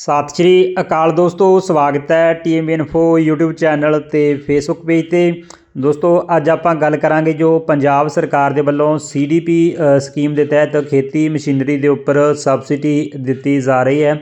ਸਤਿ ਸ਼੍ਰੀ ਅਕਾਲ ਦੋਸਤੋ ਸਵਾਗਤ ਹੈ ਟੀਐਮ ਇਨਫੋ YouTube ਚੈਨਲ ਤੇ Facebook ਪੇਜ ਤੇ। ਦੋਸਤੋ ਅੱਜ ਆਪਾਂ ਗੱਲ ਕਰਾਂਗੇ ਜੋ ਪੰਜਾਬ ਸਰਕਾਰ ਦੇ ਵੱਲੋਂ CDP ਅ, ਸਕੀਮ ਦੇ ਤਹਿਤ ਖੇਤੀ ਮਸ਼ੀਨਰੀ ਦੇ ਉੱਪਰ ਸਬਸਿਡੀ ਦਿੱਤੀ ਜਾ ਰਹੀ ਹੈ।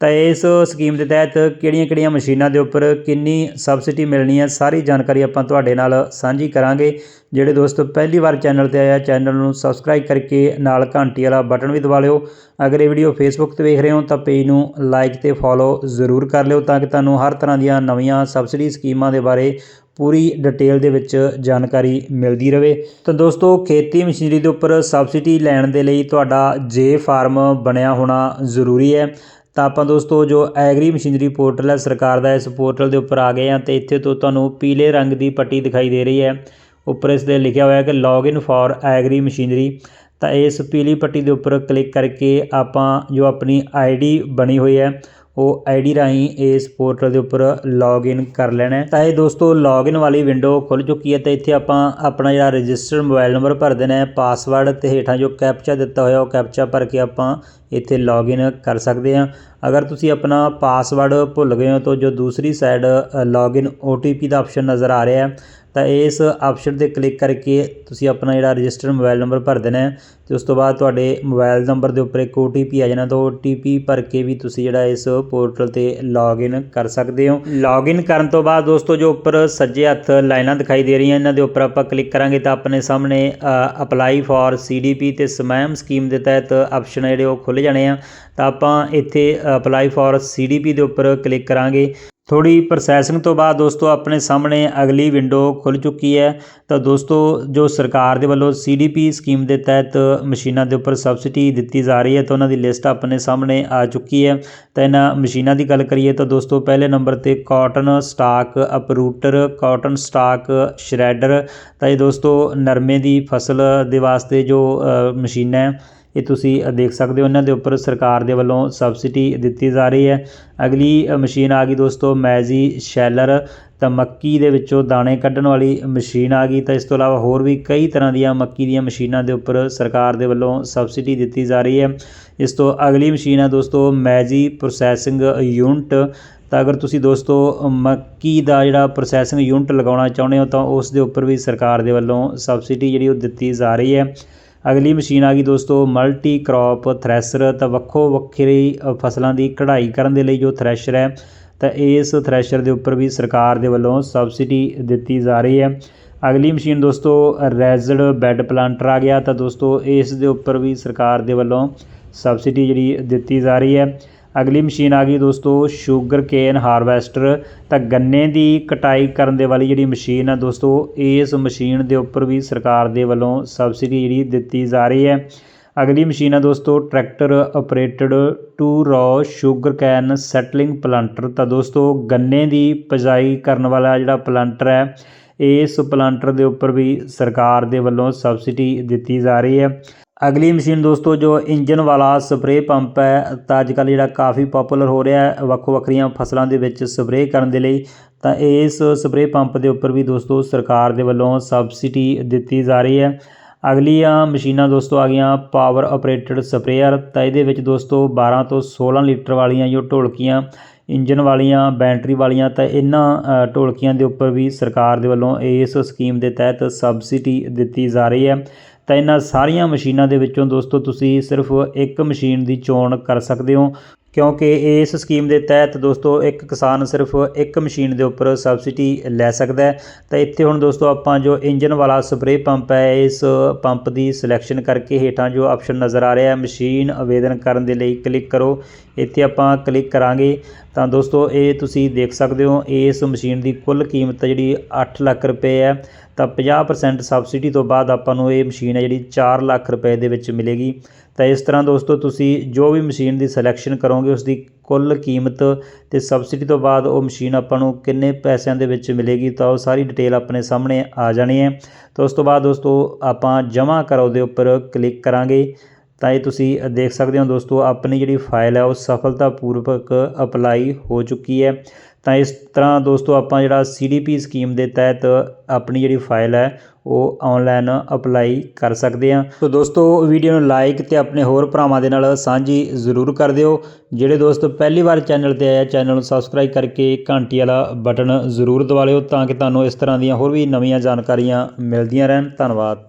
ਤਾਂ ਇਸ ਸਕੀਮ ਦੇ ਤਹਿਤ ਕਿਹੜੀਆਂ-ਕਿਹੜੀਆਂ ਮਸ਼ੀਨਾਂ ਦੇ ਉੱਪਰ ਕਿੰਨੀ ਸਬਸਿਡੀ ਮਿਲਣੀ ਹੈ, ਸਾਰੀ ਜਾਣਕਾਰੀ ਆਪਾਂ ਤੁਹਾਡੇ ਨਾਲ ਸਾਂਝੀ ਕਰਾਂਗੇ। ਜਿਹੜੇ ਦੋਸਤ ਪਹਿਲੀ ਵਾਰ ਚੈਨਲ ਤੇ ਆਇਆ ਚੈਨਲ ਨੂੰ ਸਬਸਕ੍ਰਾਈਬ ਕਰਕੇ ਨਾਲ ਘੰਟੀ ਵਾਲਾ ਬਟਨ ਵੀ ਦਬਾ ਲਿਓ। ਅਗਰ ਇਹ ਵੀਡੀਓ ਫੇਸਬੁੱਕ ਤੇ ਵੇਖ ਰਹੇ ਹੋ ਤਾਂ ਪੇਜ ਨੂੰ ਲਾਈਕ ਤੇ ਫੋਲੋ ਜ਼ਰੂਰ ਕਰ ਲਿਓ ਤਾਂ ਕਿ ਤੁਹਾਨੂੰ ਹਰ ਤਰ੍ਹਾਂ ਦੀਆਂ ਨਵੀਆਂ ਸਬਸਿਡੀ ਸਕੀਮਾਂ ਦੇ ਬਾਰੇ ਪੂਰੀ ਡਿਟੇਲ ਦੇ ਵਿੱਚ ਜਾਣਕਾਰੀ ਮਿਲਦੀ ਰਹੇ ਤਾਂ ਦੋਸਤੋ, ਖੇਤੀ ਮਸ਼ੀਨਰੀ ਦੇ ਉੱਪਰ ਸਬਸਿਡੀ ਲੈਣ ਦੇ ਲਈ ਤੁਹਾਡਾ ਜੇ ਫਾਰਮ ਬਣਿਆ ਹੋਣਾ ਜ਼ਰੂਰੀ ਹੈ। ਤਾਂ ਆਪਾਂ ਦੋਸਤੋ ਜੋ ਐਗਰੀ ਮਸ਼ੀਨਰੀ ਪੋਰਟਲ ਹੈ, ਸਰਕਾਰ ਦਾ ਇਸ ਪੋਰਟਲ ਦੇ ਉੱਪਰ ਆ ਗਏ ਆ ਤੇ ਇੱਥੇ ਤੋਂ ਤੁਹਾਨੂੰ ਪੀਲੇ ਰੰਗ ਦੀ ਪੱਟੀ ਦਿਖਾਈ ਦੇ ਰਹੀ ਹੈ। ਉੱਪਰ ਇਸ ਦੇ ਲਿਖਿਆ ਹੋਇਆ ਹੈ ਕਿ ਲੌਗਇਨ ਫॉर ਐਗਰੀ ਮਸ਼ੀਨਰੀ। ਤਾਂ ਇਸ ਪੀਲੀ ਪੱਟੀ ਦੇ ਉੱਪਰ ਕਲਿੱਕ ਕਰਕੇ ਆਪਾਂ ਜੋ ਆਪਣੀ ਆਈਡੀ ਬਣੀ ਹੋਈ ਹੈ ਉਹ ਆਈਡੀ ਰਾਹੀਂ ਇਸ ਪੋਰਟਲ ਦੇ ਉੱਪਰ ਲੌਗਇਨ ਕਰ ਲੈਣਾ ਹੈ। ਤਾਂ ਇਹ ਦੋਸਤੋ, ਲੌਗਇਨ ਵਾਲੀ ਵਿੰਡੋ ਖੁੱਲ ਚੁੱਕੀ ਹੈ ਤੇ ਇੱਥੇ ਆਪਾਂ ਆਪਣਾ ਜਿਹੜਾ ਰਜਿਸਟਰਡ ਮੋਬਾਈਲ ਨੰਬਰ ਭਰ ਦੇਣਾ ਹੈ, ਪਾਸਵਰਡ ਤੇ ਹੇਠਾਂ ਜੋ ਕੈਪਚਾ ਦਿੱਤਾ ਹੋਇਆ ਉਹ ਕੈਪਚਾ ਭਰ ਕੇ ਆਪਾਂ ਇੱਥੇ ਲੌਗਇਨ ਕਰ ਸਕਦੇ ਹਾਂ। ਅਗਰ ਤੁਸੀਂ ਆਪਣਾ ਪਾਸਵਰਡ ਭੁੱਲ ਗਏ ਹੋ ਤਾਂ ਜੋ ਦੂਸਰੀ ਸਾਈਡ ਲੌਗਇਨ OTP ਦਾ ਆਪਸ਼ਨ ਨਜ਼ਰ ਆ ਰਿਹਾ ਹੈ, ਤਾਂ ਇਸ ਆਪਸ਼ਨ ਤੇ ਕਲਿੱਕ ਕਰਕੇ ਤੁਸੀਂ ਆਪਣਾ ਜਿਹੜਾ ਰਜਿਸਟਰਡ ਮੋਬਾਈਲ ਨੰਬਰ ਭਰ ਦੇਣਾ ਹੈ, ਤੇ ਉਸ ਤੋਂ ਬਾਅਦ ਤੁਹਾਡੇ ਮੋਬਾਈਲ ਨੰਬਰ ਦੇ ਉੱਪਰ ਇੱਕ OTP ਆ ਜਾਣਾ, ਤਾਂ OTP ਭਰ ਕੇ ਵੀ ਤੁਸੀਂ ਜਿਹੜਾ ਇਸ ਪੋਰਟਲ ਤੇ ਲੌਗਇਨ ਕਰ ਸਕਦੇ ਹੋ। ਲੌਗਇਨ ਕਰਨ ਤੋਂ ਬਾਅਦ ਦੋਸਤੋ, ਜੋ ਉੱਪਰ ਸੱਜੇ ਹੱਥ ਲਾਈਨਾਂ ਦਿਖਾਈ ਦੇ ਰਹੀਆਂ, ਇਹਨਾਂ ਦੇ ਉੱਪਰ ਆਪਾਂ ਕਲਿੱਕ ਕਰਾਂਗੇ, ਤਾਂ ਆਪਣੇ ਸਾਹਮਣੇ ਅਪਲਾਈ ਫॉर CDP ਤੇ ਸਮਾਮ ਸਕੀਮ ਦੇ ਤਹਿਤ ਆਪਸ਼ਨ ਜਿਹੜੇ ਉਹ ਖੁੱਲ ਜਾਣੇ ਆ। ਤਾਂ ਆਪਾਂ ਇੱਥੇ ਅਪਲਾਈ ਫॉर CDP ਦੇ ਉੱਪਰ ਕਲਿੱਕ ਕਰਾਂਗੇ। ਥੋੜੀ ਪ੍ਰੋਸੈਸਿੰਗ ਤੋਂ ਬਾਅਦ ਦੋਸਤੋ, ਆਪਣੇ ਸਾਹਮਣੇ ਅਗਲੀ ਵਿੰਡੋ ਖੁੱਲ ਚੁੱਕੀ ਹੈ। ਤਾਂ ਦੋਸਤੋ, ਜੋ ਸਰਕਾਰ ਦੇ ਵੱਲੋਂ CDP ਸਕੀਮ ਦੇ ਤਹਿਤ ਮਸ਼ੀਨਾਂ ਦੇ ਉੱਪਰ ਸਬਸਿਡੀ ਦਿੱਤੀ ਜਾ ਰਹੀ ਹੈ, ਤਾਂ ਉਹਨਾਂ ਦੀ ਲਿਸਟ ਆਪਣੇ ਸਾਹਮਣੇ ਆ ਚੁੱਕੀ ਹੈ। ਤਾਂ ਇਹਨਾਂ ਮਸ਼ੀਨਾਂ ਦੀ ਗੱਲ ਕਰੀਏ, ਤਾਂ ਦੋਸਤੋ, ਪਹਿਲੇ ਨੰਬਰ ਤੇ cotton stalk uprooter cotton stalk shredder ਤਾਂ ਇਹ ਦੋਸਤੋ ਨਰਮੇ ਦੀ ਫਸਲ ਦੇ ਵਾਸਤੇ ਜੋ ਮਸ਼ੀਨਾਂ ਹੈ ਇਹ ਤੁਸੀਂ ਦੇਖ ਸਕਦੇ ਹੋ। ਇਹਨਾਂ ਦੇ ਉੱਪਰ ਸਰਕਾਰ ਦੇ ਵੱਲੋਂ ਸਬਸਿਡੀ ਦਿੱਤੀ ਜਾ ਰਹੀ ਹੈ। ਅਗਲੀ ਮਸ਼ੀਨ ਆ ਗਈ ਦੋਸਤੋ, ਮੈਜੀ ਸ਼ੈਲਰ। ਤਾਂ ਮੱਕੀ ਦੇ ਵਿੱਚੋਂ ਦਾਣੇ ਕੱਢਣ ਵਾਲੀ ਮਸ਼ੀਨ ਆ ਗਈ। ਤਾਂ ਇਸ ਤੋਂ ਇਲਾਵਾ ਹੋਰ ਵੀ ਕਈ ਤਰ੍ਹਾਂ ਦੀਆਂ ਮੱਕੀ ਦੀਆਂ ਮਸ਼ੀਨਾਂ ਦੇ ਉੱਪਰ ਸਰਕਾਰ ਦੇ ਵੱਲੋਂ ਸਬਸਿਡੀ ਦਿੱਤੀ ਜਾ ਰਹੀ ਹੈ। ਇਸ ਤੋਂ ਅਗਲੀ ਮਸ਼ੀਨ ਹੈ ਦੋਸਤੋ, ਮੈਜੀ ਪ੍ਰੋਸੈਸਿੰਗ ਯੂਨਿਟ। ਤਾਂ ਅਗਰ ਤੁਸੀਂ ਦੋਸਤੋ, ਮੱਕੀ ਦਾ ਜਿਹੜਾ ਪ੍ਰੋਸੈਸਿੰਗ ਯੂਨਿਟ ਲਗਾਉਣਾ ਚਾਹੁੰਦੇ ਹੋ, ਤਾਂ ਉਸ ਦੇ ਉੱਪਰ ਵੀ ਸਰਕਾਰ ਦੇ ਵੱਲੋਂ ਸਬਸਿਡੀ ਜਿਹੜੀ ਉਹ ਦਿੱਤੀ ਜਾ ਰਹੀ ਹੈ। ਅਗਲੀ ਮਸ਼ੀਨ ਆ ਗਈ ਦੋਸਤੋ ਮਲਟੀ ਕ੍ਰੌਪ ਥ੍ਰੈਸ਼ਰ ਤਾਂ ਵੱਖੋ ਵੱਖਰੀ ਫਸਲਾਂ ਦੀ ਕਢਾਈ ਕਰਨ ਦੇ ਲਈ ਜੋ ਥ੍ਰੈਸ਼ਰ ਹੈ, ਤਾਂ ਇਸ ਥ੍ਰੈਸ਼ਰ ਦੇ ਉੱਪਰ ਵੀ ਸਰਕਾਰ ਦੇ ਵੱਲੋਂ ਸਬਸਿਡੀ ਦਿੱਤੀ ਜਾ ਰਹੀ ਹੈ। ਅਗਲੀ ਮਸ਼ੀਨ ਦੋਸਤੋ, ਰੈਜ਼ਡ ਬੈੱਡ ਪਲਾਂਟਰ ਆ ਗਿਆ, ਤਾਂ ਦੋਸਤੋ, ਇਸ ਦੇ ਉੱਪਰ ਵੀ ਸਰਕਾਰ ਦੇ ਵੱਲੋਂ ਸਬਸਿਡੀ ਜਿਹੜੀ ਦਿੱਤੀ ਜਾ ਰਹੀ ਹੈ। ਅਗਲੀ ਮਸ਼ੀਨ ਆ ਗਈ ਦੋਸਤੋ ਸ਼ੂਗਰ ਕੇਨ ਹਾਰਵੈਸਟਰ ਤਾਂ ਗੰਨੇ ਦੀ ਕਟਾਈ ਕਰਨ ਦੇ ਵਾਲੀ ਜਿਹੜੀ ਮਸ਼ੀਨ ਆ ਦੋਸਤੋ, ਇਸ ਮਸ਼ੀਨ ਦੇ ਉੱਪਰ ਵੀ ਸਰਕਾਰ ਦੇ ਵੱਲੋਂ ਸਬਸਿਡੀ ਜਿਹੜੀ ਦਿੱਤੀ ਜਾ ਰਹੀ ਹੈ। ਅਗਲੀ ਮਸ਼ੀਨ ਆ ਦੋਸਤੋ tractor operated two row sugarcane settling planter ਤਾਂ ਦੋਸਤੋ, ਗੰਨੇ ਦੀ ਪਜਾਈ ਕਰਨ ਵਾਲਾ ਜਿਹੜਾ ਪਲਾਂਟਰ ਹੈ ਇਸ ਪਲਾਂਟਰ ਦੇ ਉੱਪਰ ਵੀ ਸਰਕਾਰ ਦੇ ਵੱਲੋਂ ਸਬਸਿਡੀ ਦਿੱਤੀ ਜਾ ਰਹੀ ਹੈ। ਅਗਲੀ ਮਸ਼ੀਨ ਦੋਸਤੋ, ਜੋ ਇੰਜਨ ਵਾਲਾ ਸਪਰੇਅ ਪੰਪ ਹੈ, ਤਾਂ ਅੱਜ ਕੱਲ੍ਹ ਜਿਹੜਾ ਕਾਫੀ ਪਪੂਲਰ ਹੋ ਰਿਹਾ ਹੈ। ਵੱਖੋ ਵੱਖਰੀਆਂ ਫਸਲਾਂ ਦੇ ਵਿੱਚ ਸਪਰੇਅ ਕਰਨ ਦੇ ਲਈ, ਤਾਂ ਇਸ ਸਪਰੇਅ ਪੰਪ ਦੇ ਉੱਪਰ ਵੀ ਦੋਸਤੋ, ਸਰਕਾਰ ਦੇ ਵੱਲੋਂ ਸਬਸਿਡੀ ਦਿੱਤੀ ਜਾ ਰਹੀ ਹੈ। ਅਗਲੀਆਂ ਮਸ਼ੀਨਾਂ ਦੋਸਤੋ ਆ ਗਈਆਂ ਪਾਵਰ ਆਪਰੇਟਡ ਸਪਰੇਅਰ, ਤਾਂ ਇਹਦੇ ਵਿੱਚ ਦੋਸਤੋ 12 ਤੋਂ 16 ਲੀਟਰ ਵਾਲੀਆਂ ਜੋ ਢੋਲਕੀਆਂ ਇੰਜਨ ਵਾਲੀਆਂ, ਬੈਟਰੀ ਵਾਲੀਆਂ, ਤਾਂ ਇਹਨਾਂ ਢੋਲਕੀਆਂ ਦੇ ਉੱਪਰ ਵੀ ਸਰਕਾਰ ਦੇ ਵੱਲੋਂ ਇਸ ਸਕੀਮ ਦੇ ਤਹਿਤ ਸਬਸਿਡੀ ਦਿੱਤੀ ਜਾ ਰਹੀ ਹੈ। ਤਾਂ ਇਹਨਾਂ ਸਾਰੀਆਂ ਮਸ਼ੀਨਾਂ ਦੇ ਵਿੱਚੋਂ ਦੋਸਤੋ, ਤੁਸੀਂ ਸਿਰਫ ਇੱਕ ਮਸ਼ੀਨ ਦੀ ਚੋਣ ਕਰ ਸਕਦੇ ਹੋ। ਕਿਉਂਕਿ ਇਸ ਸਕੀਮ ਦੇ ਤਹਿਤ ਦੋਸਤੋ, ਇੱਕ ਕਿਸਾਨ ਸਿਰਫ ਇੱਕ ਮਸ਼ੀਨ ਦੇ ਉੱਪਰ ਸਬਸਿਡੀ ਲੈ ਸਕਦਾ ਹੈ। ਤਾਂ ਇੱਥੇ ਹੁਣ ਦੋਸਤੋ, ਆਪਾਂ ਜੋ ਇੰਜਨ ਵਾਲਾ ਸਪਰੇਅ ਪੰਪ ਹੈ, ਇਸ ਪੰਪ ਦੀ ਸਿਲੈਕਸ਼ਨ ਕਰਕੇ ਹੇਠਾਂ ਜੋ ਆਪਸ਼ਨ ਨਜ਼ਰ ਆ ਰਿਹਾ ਹੈ, ਮਸ਼ੀਨ ਆਵੇਦਨ ਕਰਨ ਦੇ ਲਈ ਕਲਿੱਕ ਕਰੋ। ਇੱਥੇ ਆਪਾਂ ਕਲਿੱਕ ਕਰਾਂਗੇ। ਤਾਂ ਦੋਸਤੋ, ਇਹ ਤੁਸੀਂ ਦੇਖ ਸਕਦੇ ਹੋ, ਇਸ ਮਸ਼ੀਨ ਦੀ ਕੁੱਲ ਕੀਮਤ ਜਿਹੜੀ 8 ਲੱਖ ਰੁਪਏ ਹੈ। ਤਾਂ 50% ਸਬਸਿਡੀ ਤੋਂ ਬਾਅਦ ਆਪਾਂ ਨੂੰ ਇਹ ਮਸ਼ੀਨ ਹੈ ਜਿਹੜੀ 4 ਲੱਖ ਰੁਪਏ ਦੇ ਵਿੱਚ ਮਿਲੇਗੀ। ਤਾਂ ਇਸ ਤਰ੍ਹਾਂ ਦੋਸਤੋ ਤੁਸੀਂ ਜੋ ਵੀ ਮਸ਼ੀਨ ਦੀ ਸਿਲੈਕਸ਼ਨ ਕਰੋਗੇ ਉਸ ਦੀ ਕੁੱਲ ਕੀਮਤ ਤੇ ਸਬਸਿਡੀ ਤੋਂ ਬਾਅਦ ਉਹ ਮਸ਼ੀਨ ਆਪਾਂ ਨੂੰ ਕਿੰਨੇ ਪੈਸਿਆਂ ਦੇ ਵਿੱਚ ਮਿਲੇਗੀ, ਤਾਂ ਉਹ ਸਾਰੀ ਡਿਟੇਲ ਆਪਣੇ ਸਾਹਮਣੇ ਆ ਜਾਣੀ ਹੈ। ਤਾਂ ਉਸ ਤੋਂ ਬਾਅਦ ਦੋਸਤੋ ਆਪਾਂ ਜਮ੍ਹਾਂ ਕਰੋ ਦੇ ਉੱਪਰ ਕਲਿੱਕ ਕਰਾਂਗੇ। ਤਾਂ ਇਹ ਤੁਸੀਂ ਦੇਖ ਸਕਦੇ ਹੋ ਦੋਸਤੋ, ਆਪਣੀ ਜਿਹੜੀ ਫਾਈਲ ਹੈ, ਉਹ ਸਫਲਤਾਪੂਰਵਕ ਅਪਲਾਈ ਹੋ ਚੁੱਕੀ ਹੈ। ਤਾਂ ਇਸ ਤਰ੍ਹਾਂ ਦੋਸਤੋ ਆਪਾਂ ਜਿਹੜਾ CDP ਸਕੀਮ ਦੇ ਤਹਿਤ ਆਪਣੀ ਜਿਹੜੀ ਫਾਈਲ ਹੈ ਉਹ ਆਨਲਾਈਨ ਅਪਲਾਈ ਕਰ ਸਕਦੇ ਆ। ਸੋ ਦੋਸਤੋ ਵੀਡੀਓ ਨੂੰ ਲਾਈਕ ਤੇ ਆਪਣੇ ਹੋਰ ਭਰਾਵਾਂ ਦੇ ਨਾਲ ਸਾਂਝੀ ਜ਼ਰੂਰ ਕਰ ਦਿਓ। ਜਿਹੜੇ ਦੋਸਤ ਪਹਿਲੀ ਵਾਰ ਚੈਨਲ ਤੇ ਆਏ ਆ ਚੈਨਲ ਨੂੰ ਸਬਸਕ੍ਰਾਈਬ ਕਰਕੇ ਘੰਟੀ ਵਾਲਾ ਬਟਨ ਜ਼ਰੂਰ ਦਬਾ ਲਿਓ ਤਾਂ ਕਿ ਤੁਹਾਨੂੰ ਇਸ ਤਰ੍ਹਾਂ ਦੀਆਂ ਹੋਰ ਵੀ ਨਵੀਆਂ ਜਾਣਕਾਰੀਆਂ ਮਿਲਦੀਆਂ ਰਹਿਣ। ਧੰਨਵਾਦ।